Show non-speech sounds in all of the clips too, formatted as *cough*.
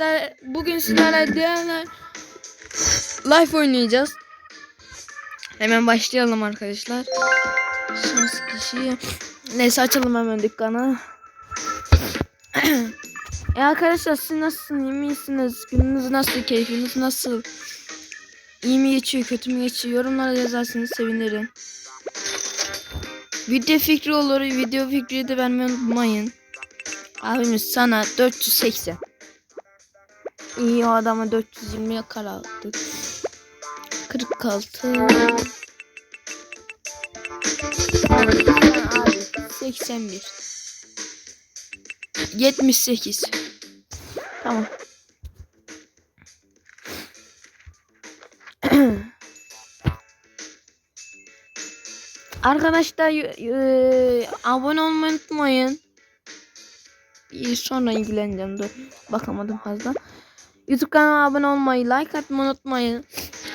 arkadaşlar bugün sizlerle diğerler life oynayacağız. Hemen başlayalım arkadaşlar. Şans kişi. Neyse açalım hemen dükkanı. *clears throat* e arkadaşlar siz nasılsınız? İyi misiniz? Gününüz nasıl? Keyfiniz nasıl? İyi mi geçiyor? Kötü mü geçiyor? Yorumlara yazarsanız sevinirim. Video fikri olur. Video fikri de vermeyi unutmayın. Abimiz sana 480. İyi adama 420 yakar aldı. 46. Abi 81. 78. Tamam. *clears throat* Arkadaşlar e, abone olmayı unutmayın. Sonra ilgileneceğim dur. Bakamadım fazla. YouTube kanalıma abone olmayı, like atmayı unutmayın.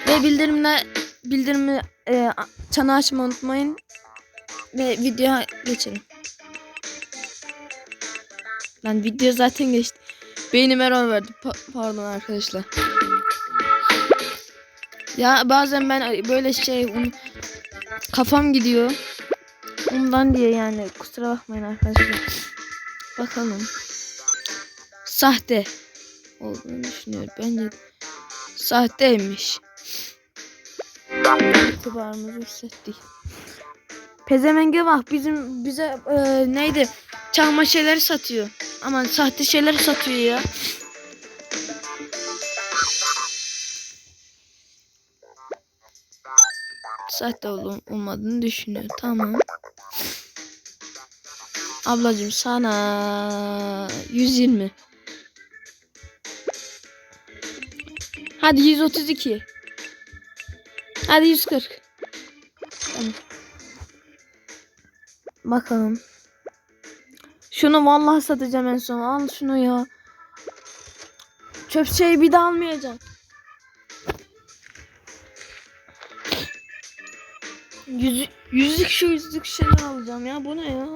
Ve bildirimle bildirimi e, çanı açmayı unutmayın. Ve videoya geçelim. Lan video zaten geçti. Beynim error verdi. Pa- pardon arkadaşlar. Ya bazen ben böyle şey kafam gidiyor. Ondan diye yani kusura bakmayın arkadaşlar. Bakalım. Sahte olduğunu düşünüyorum. Bence sahteymiş. İtibarımızı yükselttik. Pezemenge bak bizim bize e, neydi? Çalma şeyleri satıyor. Aman sahte şeyler satıyor ya. Sahte ol olmadığını düşünüyor. Tamam. Ablacım sana 120. Hadi 132. Hadi 140. Tamam. Bakalım. Şunu vallahi satacağım en son. Al şunu ya. Çöp şeyi bir daha almayacağım. Yüz, yüzlük şu yüzlük şeyler alacağım ya. Bu ne ya?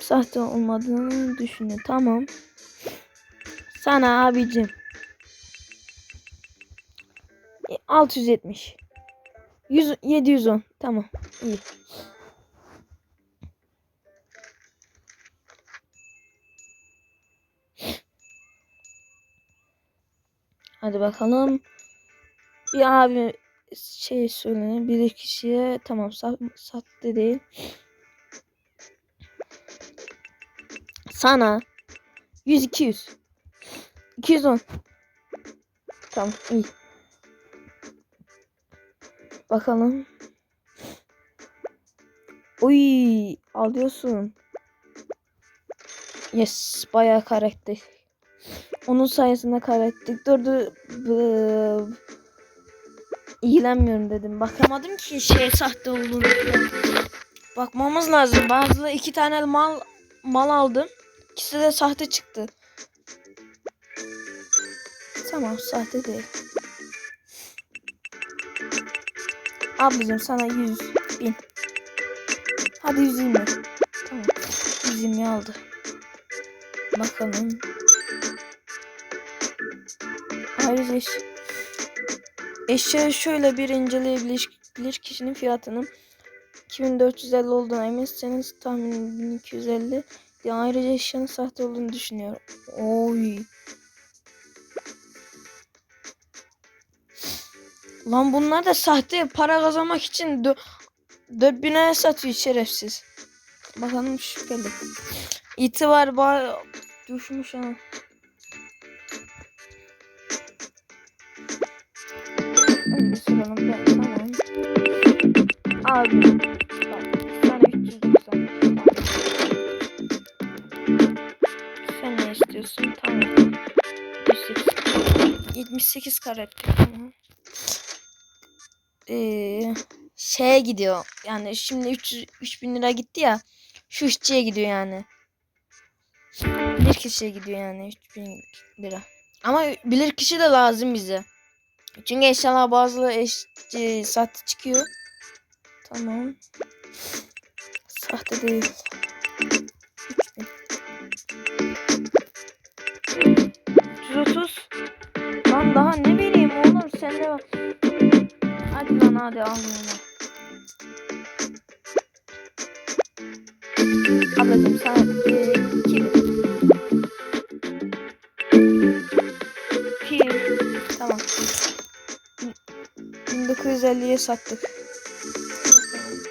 Sahte olmadığını düşünüyor. Tamam. Sana abicim. E, 670. 100, 710. Tamam. İyi. Hadi bakalım. Bir abi şey söyle bir kişiye tamam sat, sattı değil. Sana 100 200 210 Tamam iyi. Bakalım. Uy alıyorsun. Yes bayağı karakter. Onun sayesinde karakter. Dur dur. Bu- İlgilenmiyorum dedim. Bakamadım ki şey sahte olduğunu. Bakmamız lazım. Bazı iki tane mal mal aldım. İkisi de sahte çıktı. Tamam sahte değil. Ablacığım sana 100 bin. Hadi 120. Tamam. 120 aldı. Bakalım. Ayrıca eş- eşya şöyle bir inceleyebilir kişinin fiyatının 2450 olduğuna eminseniz tahminin 1250 diye ayrıca eşyanın sahte olduğunu düşünüyorum. Oy. Lan bunlar da sahte para kazanmak için 4000'e satıyor şerefsiz. Bakalım şüpheli. İtibar ba düşmüş tamam. Abi bak sana 390. Sen ne istiyorsun? Tamam. 108. 78 karakter. Tamam. Ee, şeye gidiyor. Yani şimdi 300 3000 lira gitti ya. Şu işçiye gidiyor yani. Bir kişiye gidiyor yani 3000 lira. Ama bilir kişi de lazım bize. Çünkü eşyalar bazı eşçi sahte çıkıyor. Tamam. Sahte değil. Hadi al bunu. Ablacığım sana e, iki iki tamam. 1950'ye sattık.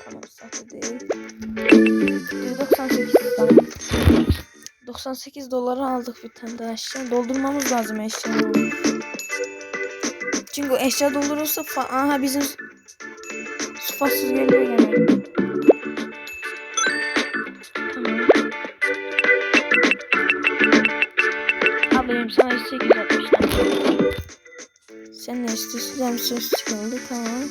Tamam sattı değil. 198 tamam. 98 dolara aldık bir tane daha eşya. Doldurmamız lazım eşyaları. Çünkü eşya doldurursa aha bizim sıfatsız geliyor gene. Tamam. Ablacığım sana 860 tane. Sen ne istiyorsun? Söz çıkıldı tamam.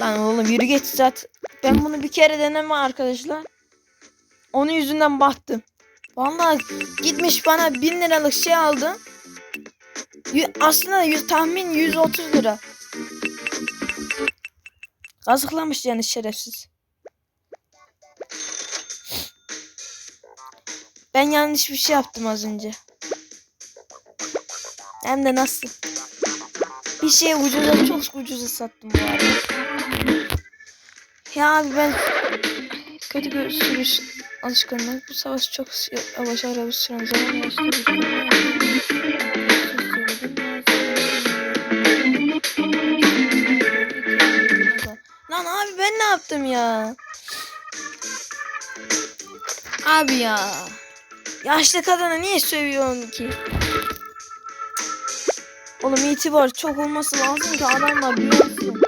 Lan oğlum yürü geç zaten. Ben bunu bir kere deneme arkadaşlar. Onun yüzünden battım. Vallahi gitmiş bana 1000 liralık şey aldı. Aslında tahmin 130 lira. Kazıklamış yani şerefsiz. Ben yanlış bir şey yaptım az önce. Hem de nasıl? Bir şey ucuza çok ucuza sattım bu arada. Ya abi ben kötü bir sürüş alışkanlık. Bu savaş çok yavaş araba süren zaman ne yaptım ya? Abi ya. Yaşlı kadına niye sövüyorsun ki? Oğlum itibar çok olması lazım ki adamlar biliyorsun.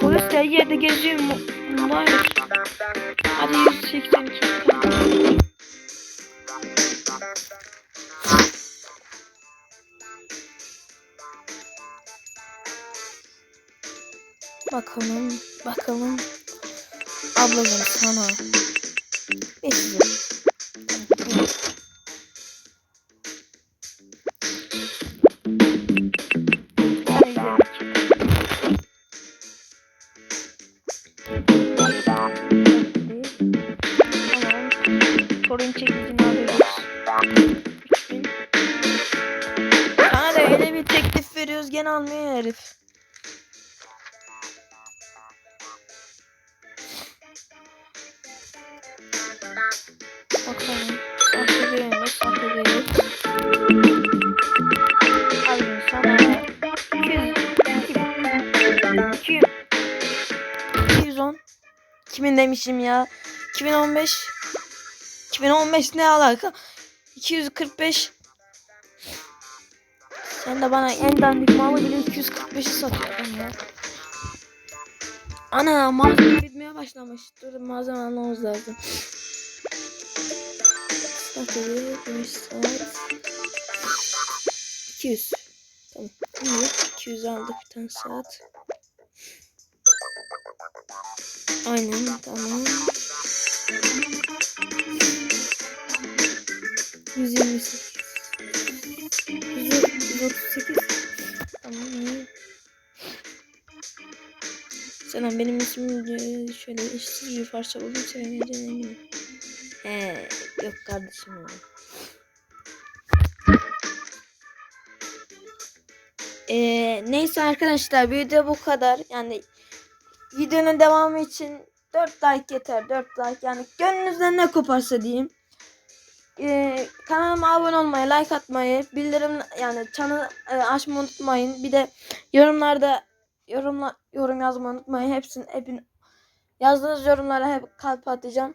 Polis de yerde geziyor mu? Var. Hadi 182 Bakalım, bakalım. Ablacığım sana. Bekliyorum. Sorun çekicini alıyoruz. 3000. Sana da öyle bir teklif veriyoruz gene almıyor herif. Bakalım. Sahte değil. Abi sana 200 200 210 Kimin demişim ya? 2015 2015 ne alaka? 245 Sen de bana en dandik malı bile 245'i satıyordun ya. Ana malzeme bitmeye başlamış. Dur malzeme almamız lazım. Saatleri 5 saat. 200. Tamam. İyi. 200 aldık bir tane saat. Aynen tamam. 128. 138. Tamam iyi. Selam benim ismim e, şöyle eşsiz bir parça buldum söylemeyeceğine eminim. He yok kardeşim. Ee, neyse arkadaşlar video bu kadar. Yani videonun devamı için 4 like yeter. 4 like yani gönlünüzden ne koparsa diyeyim. Ee, kanalıma abone olmayı, like atmayı, bildirim yani çanı e, açmayı unutmayın. Bir de yorumlarda yorumla yorum yazmayı unutmayın. Hepsini hepin yazdığınız yorumlara hep kalp atacağım.